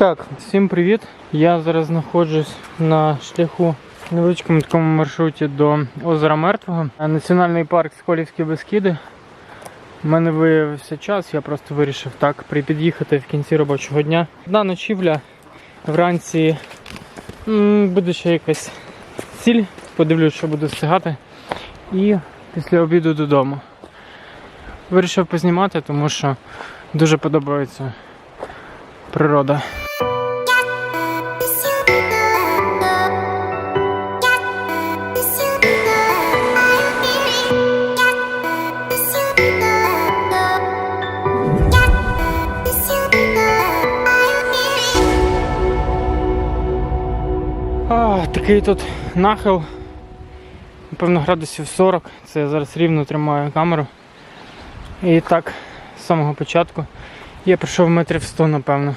Так, всім привіт. Я зараз знаходжусь на шляху невеличкому такому маршруті до озера Мертвого. Національний парк Сколівські Бескіди. У мене виявився час, я просто вирішив так припід'їхати в кінці робочого дня. Одна ночівля вранці буде ще якась ціль. Подивлюсь, що буду встигати. І після обіду додому. Вирішив познімати, тому що дуже подобається природа. Такий тут нахил. Напевно, градусів 40. Це я зараз рівно тримаю камеру. І так, з самого початку. Я пройшов метрів 100, напевно.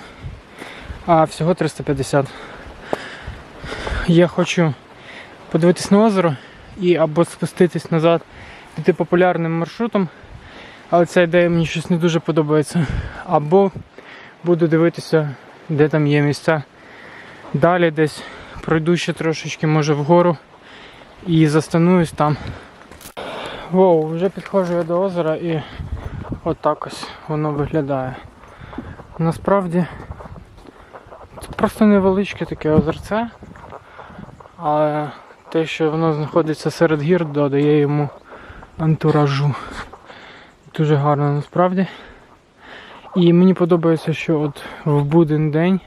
А всього 350. Я хочу подивитись на озеро і або спуститись назад, піти популярним маршрутом. Але ця ідея мені щось не дуже подобається. Або буду дивитися, де там є місця. Далі десь пройду ще трошечки, може вгору і застануюсь там. Воу, вже підходжу я до озера і отак ось воно виглядає. Насправді це просто невеличке таке озерце, але те, що воно знаходиться серед гір, додає йому антуражу. Дуже гарно насправді. І мені подобається, що от в буден день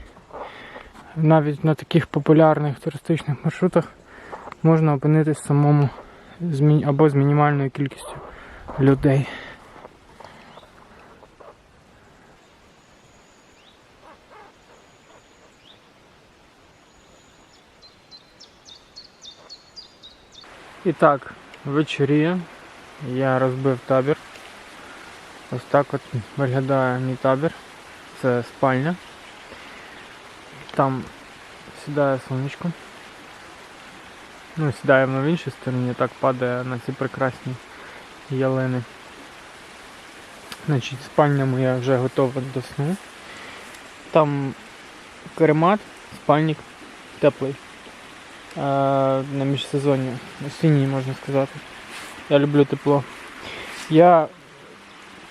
навіть на таких популярних туристичних маршрутах можна опинитись самому або з мінімальною кількістю людей. І так, вечоріє. Я розбив табір. Ось так от виглядає мій табір. Це спальня. Там сідає сонечко. Ну, сідає в іншій стороні, так падає на ці прекрасні ялини. Значить, спальня моя вже готова до сну. Там каремат, спальник теплий. Е, на міжсезонні, осінній можна сказати. Я люблю тепло. Я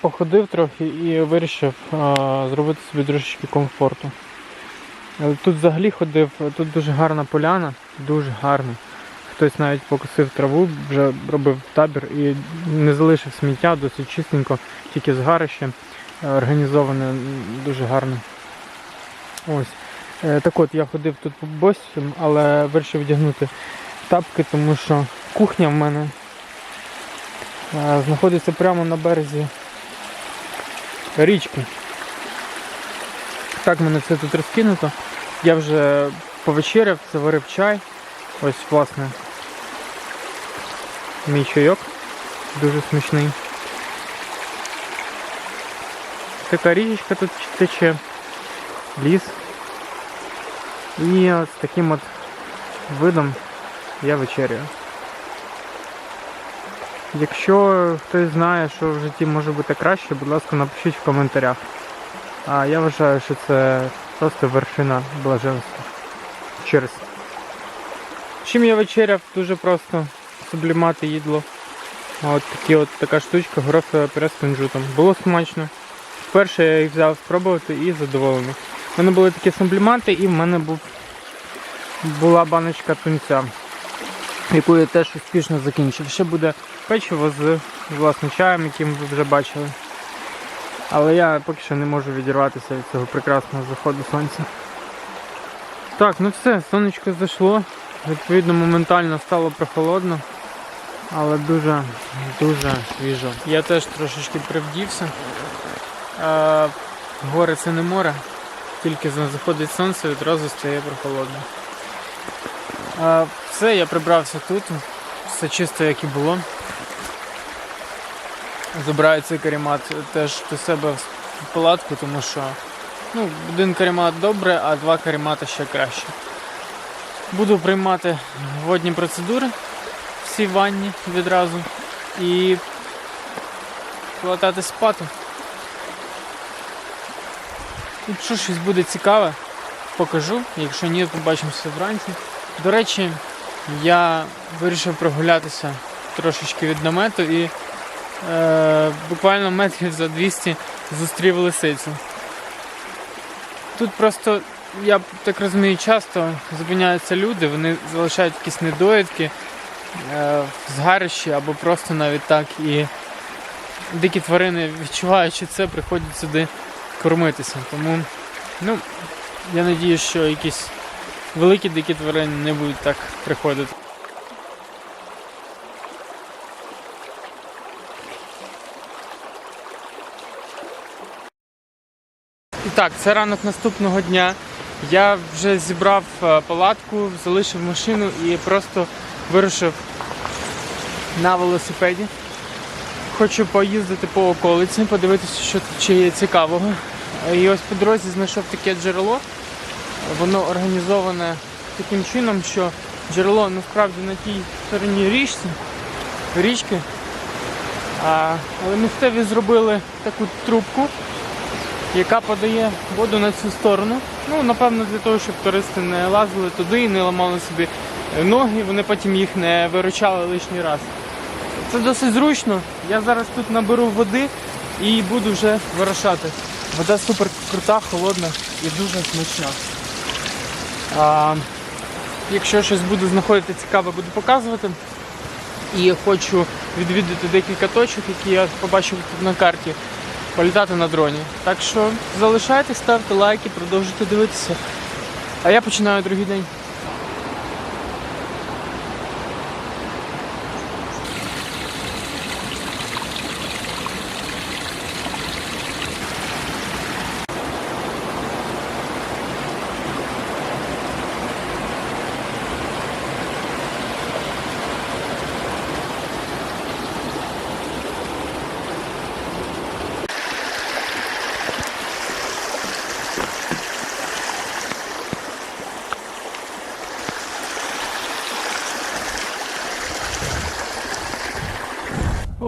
походив трохи і вирішив е, зробити собі трошечки комфорту. Але тут взагалі ходив, тут дуже гарна поляна, дуже гарна. Хтось навіть покосив траву, вже робив табір і не залишив сміття, досить чистенько, тільки згарище е, організоване дуже гарно. Ось. Е, Так от я ходив тут по босім, але вирішив вдягнути тапки, тому що кухня в мене е, знаходиться прямо на березі річки. Так мене все тут розкинуто. Я вже повечеряв, заварив чай. Ось, власне, мій чайок. Дуже смачний. Така річечка тут тече, ліс. І от таким от видом я вечеряю. Якщо хтось знає, що в житті може бути краще, будь ласка, напишіть в коментарях. А я вважаю, що це просто вершина блаженства. Через. Чим я вечеряв, дуже просто сублімати їдло. От такі от така штучка, горохове пюре з кунжутом. Було смачно. Вперше я їх взяв спробувати і задоволений. У мене були такі сублімати і в мене був, була баночка тунця, яку я теж успішно закінчив. Ще буде печиво з власне чаєм, яким ви вже бачили. Але я поки що не можу відірватися від цього прекрасного заходу сонця. Так, ну все, сонечко зайшло. Відповідно, моментально стало прохолодно, але дуже, дуже свіжо. Я теж трошечки привдівся. Е, гори це не море, тільки заходить сонце, відразу стає прохолодно. Е, все, я прибрався тут, все чисто як і було. Забираю цей каремат теж до себе в палатку, тому що ну, один каремат добре, а два каремати ще краще. Буду приймати водні процедури всі ванні відразу і латати спати. Якщо щось буде цікаве, покажу. Якщо ні, побачимося вранці. До речі, я вирішив прогулятися трошечки від намету і е, буквально метрів за 200 зустрів лисицю. Тут просто, я так розумію, часто зупиняються люди, вони залишають якісь недоїдки е, в згарищі або просто навіть так. І дикі тварини, відчуваючи це, приходять сюди кормитися. Тому, ну, я надію, що якісь великі дикі тварини не будуть так приходити. Так, це ранок наступного дня. Я вже зібрав е, палатку, залишив машину і просто вирушив на велосипеді. Хочу поїздити по околиці, подивитися, що тут є цікавого. І ось по дорозі знайшов таке джерело. Воно організоване таким чином, що джерело насправді на тій стороні річці, річки. А, але місцеві зробили таку трубку, яка подає воду на цю сторону. Ну, напевно, для того, щоб туристи не лазили туди і не ламали собі е, ноги, вони потім їх не виручали лишній раз. Це досить зручно. Я зараз тут наберу води і буду вже вирушати. Вода супер крута, холодна і дуже смачна. А, якщо щось буду знаходити цікаве, буду показувати. І хочу відвідати декілька точок, які я побачив тут на карті, політати на дроні. Так що залишайтесь, ставте лайки, продовжуйте дивитися. А я починаю другий день.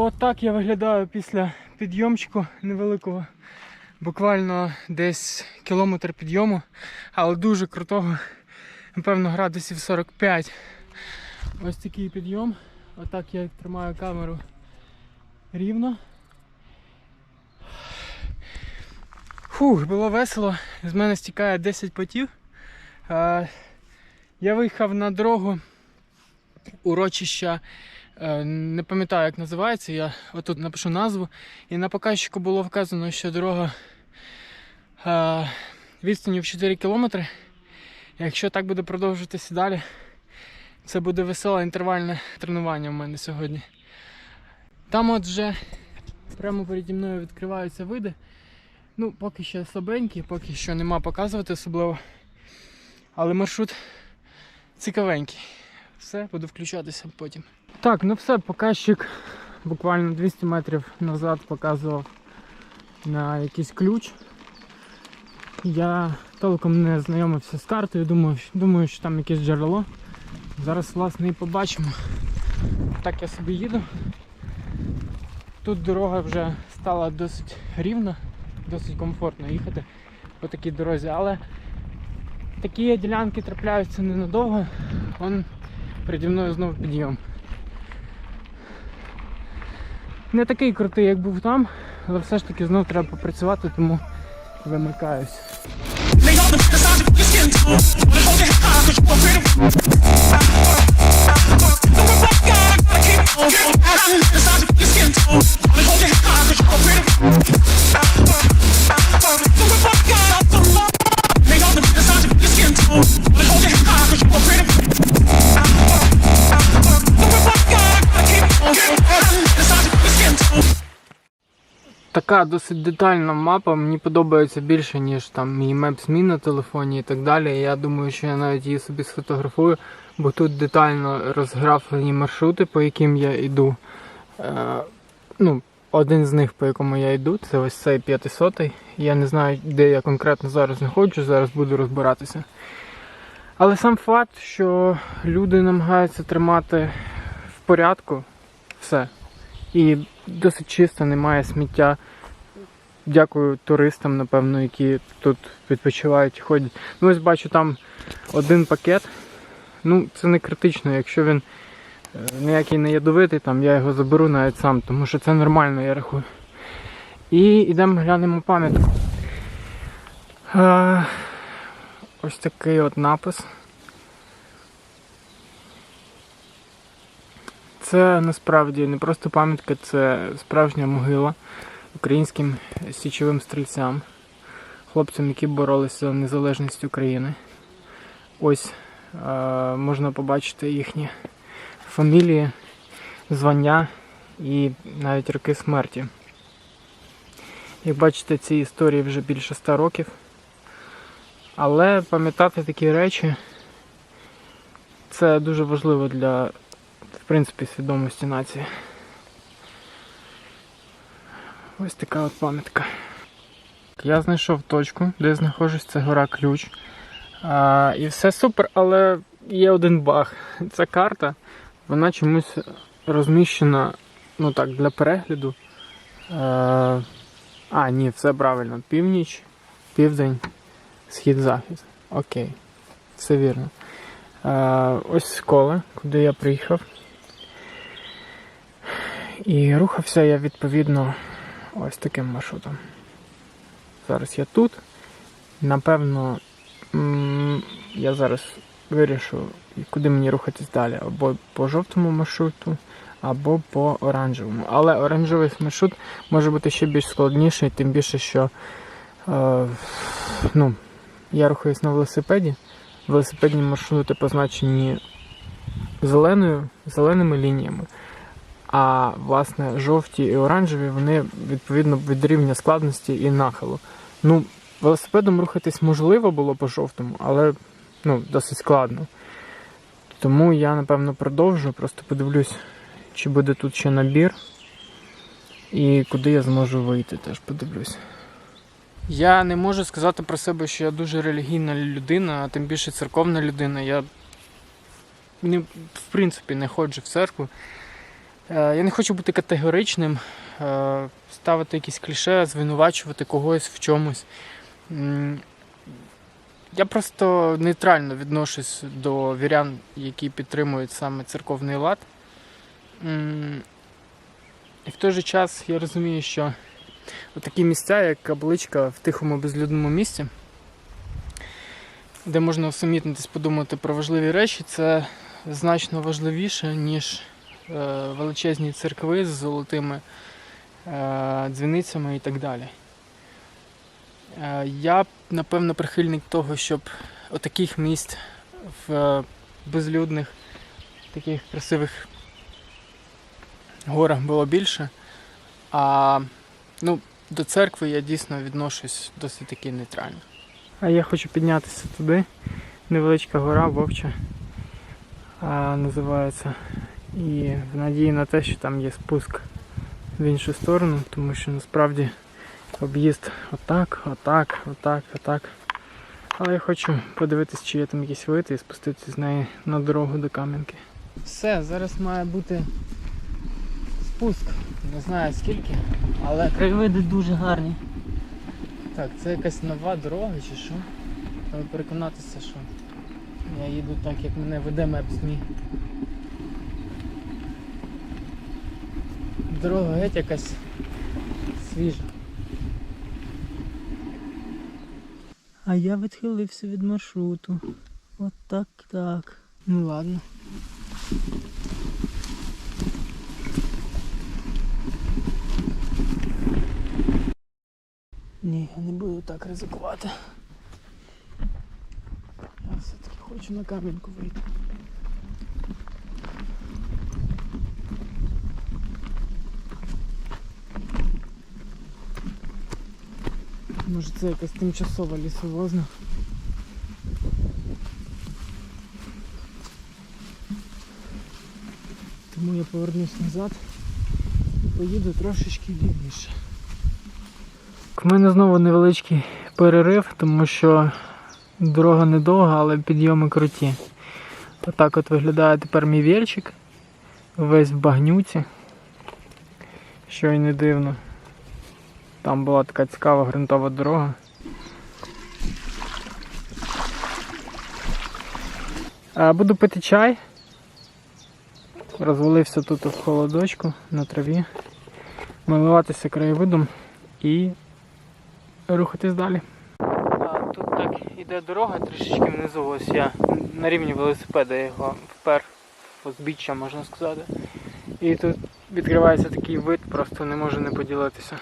Отак я виглядаю після підйомчику невеликого. Буквально десь кілометр підйому, але дуже крутого, напевно, градусів 45. Ось такий підйом. Отак я тримаю камеру рівно. Фух, було весело. З мене стікає 10 потів. Е, Я виїхав на дорогу урочища. Е, Не пам'ятаю, як називається. Я отут напишу назву. І на показчику було вказано, що дорога е, відстані в 4 кілометри. Якщо так буде продовжуватися далі, це буде веселе інтервальне тренування в мене сьогодні. Там от вже прямо переді мною відкриваються види. Ну, поки що слабенькі, поки що нема показувати особливо. Але маршрут цікавенький. Все, буду включатися потім. Так, ну все, показчик буквально 200 метрів назад показував на якийсь ключ. Я толком не знайомився з картою, думаю, думаю, що там якесь джерело. Зараз власне і побачимо. Так я собі їду. Тут дорога вже стала досить рівна, досить комфортно їхати по такій дорозі, але такі ділянки трапляються ненадовго. Вон переді мною знову підйом. Не такий крутий, як був там, але все ж таки знов треба попрацювати, тому вимикаюсь. Така досить детальна мапа, мені подобається більше, ніж там мій Me на телефоні і так далі. Я думаю, що я навіть її собі сфотографую, бо тут детально розграфлені маршрути, по яким я йду. Е, ну, один з них, по якому я йду, це ось цей 500 Я не знаю, де я конкретно зараз знаходжусь, зараз буду розбиратися. Але сам факт, що люди намагаються тримати в порядку все. І досить чисто, немає сміття дякую туристам, напевно, які тут відпочивають і ходять. Ну, ось бачу там один пакет. Ну, це не критично, якщо він е, ніякий не ядовитий, там я його заберу навіть сам, тому що це нормально, я рахую. І йдемо глянемо пам'ятку. Е, Ось такий от напис. Це насправді не просто пам'ятка, це справжня могила українським січовим стрільцям, хлопцям, які боролися за незалежність України. Ось е, можна побачити їхні фамілії, звання і навіть роки смерті. Як бачите, цій історії вже більше ста років. Але пам'ятати такі речі це дуже важливо для, в принципі, свідомості нації. Ось така от пам'ятка. Я знайшов точку, де знаходжусь, це гора ключ. А, і все супер, але є один баг. Ця карта, вона чомусь розміщена, ну так, для перегляду. А, ні, все правильно. Північ, південь, схід, захід. Окей. Все вірно. Е, ось школа, куди я приїхав. І рухався я відповідно ось таким маршрутом. Зараз я тут. Напевно, я зараз вирішу, куди мені рухатись далі. Або по жовтому маршруту, або по оранжевому. Але оранжевий маршрут може бути ще більш складніший, тим більше, що е, ну, я рухаюсь на велосипеді. Велосипедні маршрути позначені зеленою, зеленими лініями. А власне жовті і оранжеві вони відповідно від рівня складності і нахилу. Ну, велосипедом рухатись можливо було по жовтому, але ну, досить складно. Тому я напевно продовжу, просто подивлюсь, чи буде тут ще набір. І куди я зможу вийти, теж подивлюсь. Я не можу сказати про себе, що я дуже релігійна людина, а тим більше церковна людина. Я не, в принципі не ходжу в церкву. Е, Я не хочу бути категоричним, е, ставити якісь кліше, звинувачувати когось в чомусь. Я просто нейтрально відношусь до вірян, які підтримують саме церковний лад. І в той же час я розумію, що такі місця, як кабличка в тихому безлюдному місці, де можна усамітнитись, подумати про важливі речі, це значно важливіше, ніж величезні церкви з золотими е, дзвіницями і так далі. Е, Я, напевно, прихильник того, щоб отаких місць в е, безлюдних, таких красивих горах було більше. А ну, до церкви я дійсно відношусь досить таки нейтрально. А я хочу піднятися туди. Невеличка гора Вовча а, називається. І в надії на те, що там є спуск в іншу сторону, тому що насправді об'їзд отак, отак, отак, отак. Але я хочу подивитись, чи є там якісь вид і спуститися з неї на дорогу до Кам'янки. Все, зараз має бути спуск. Не знаю скільки, але Краєвиди дуже гарні. так, це якась нова дорога чи що? Треба переконатися, що я їду так, як мене веде Maps.me. Дорога геть якась свіжа. А я відхилився від маршруту. От так так. Ну ладно. Ні, я не буду так ризикувати. Я все-таки хочу на кам'янку вийти. Може це якась тимчасова лісовозна. Тому я повернусь назад і поїду трошечки лівніше. У мене знову невеличкий перерив, тому що дорога недовга, але підйоми круті. Отак от виглядає тепер мій вільчик. Весь в багнюці. Що й не дивно. Там була така цікава ґрунтова дорога. Буду пити чай. Розвалився тут в холодочку на траві. Милуватися краєвидом і рухатись далі. Тут так іде дорога трішечки внизу. Ось я на рівні велосипеда його впер узбіччя, можна сказати. І тут відкривається такий вид, просто не можу не поділитися.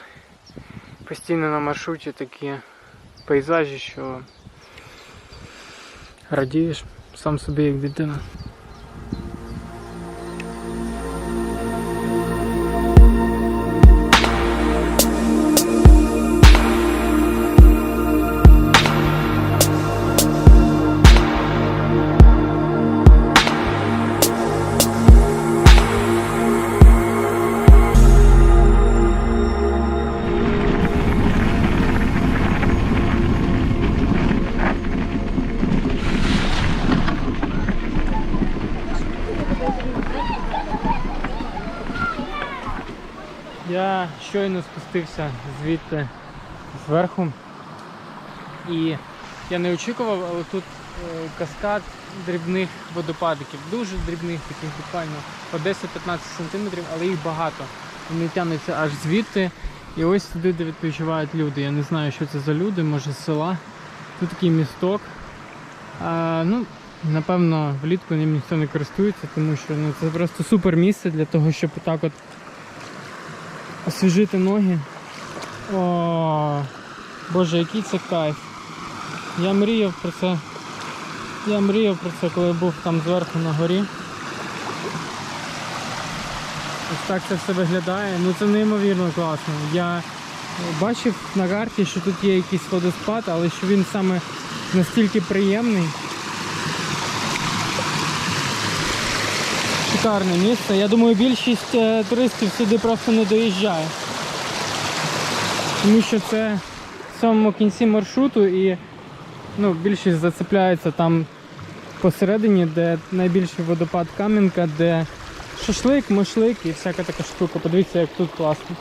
Постійно на маршруті такі пейзажі, що радієш сам собі як дитина. Щойно спустився звідти зверху. І я не очікував, але тут е, каскад дрібних водопадиків, дуже дрібних, таких буквально по 10-15 см, але їх багато. Вони тягнуться аж звідти. І ось туди, де відпочивають люди. Я не знаю, що це за люди, може з села. Тут такий місток. А, ну, напевно, влітку ним ніхто не користується, тому що ну, це просто супер місце для того, щоб отак от освіжити ноги. О, Боже, який це кайф. Я мріяв про це. Я мріяв про це, коли був там зверху на горі. Ось так це все виглядає. Ну це неймовірно класно. Я бачив на карті, що тут є якийсь водоспад, але що він саме настільки приємний. Шикарне місце. Я думаю, більшість е, туристів сюди просто не доїжджає. Тому що це в самому кінці маршруту і ну, більшість зацепляється там посередині, де найбільший водопад Кам'янка, де шашлик, мишлик і всяка така штука. Подивіться, як тут класно.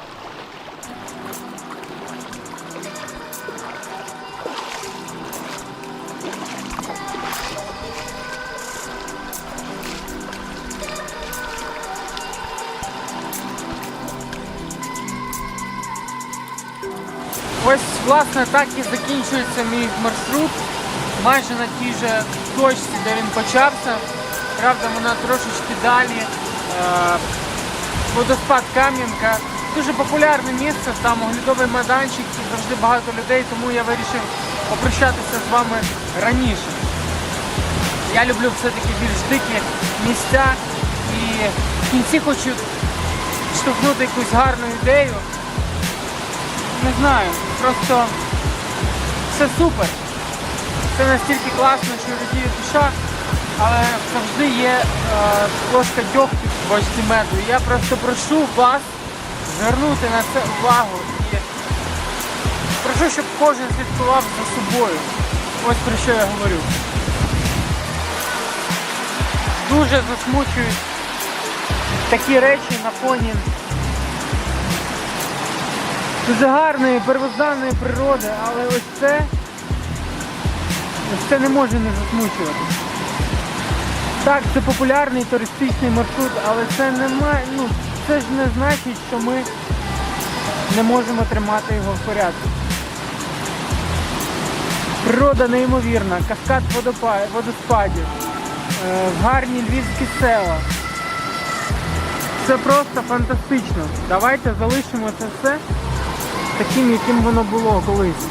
Власне, так і закінчується мій маршрут. Майже на тій же точці, де він почався. Правда, вона трошечки далі. Е, Водоспад Кам'янка. Дуже популярне місце, там оглядовий майданчик, завжди багато людей, тому я вирішив попрощатися з вами раніше. Я люблю все-таки більш дикі місця і в кінці хочу штовхнути якусь гарну ідею. Не знаю, просто все супер. Це настільки класно, що радіє душа, але завжди є е, ложка дьогтю в бочці меду. Я просто прошу вас звернути на це увагу і прошу, щоб кожен слідкував за собою. Ось про що я говорю. Дуже засмучують такі речі на фоні дуже гарної, первозданної природи, але ось це, ось це не може не засмучувати. Так, це популярний туристичний маршрут, але це не має, ну, це ж не значить, що ми не можемо тримати його в порядку. Природа неймовірна, каскад водоспадів, е, гарні львівські села. Це просто фантастично. Давайте залишимо це все таким, яким воно було колись.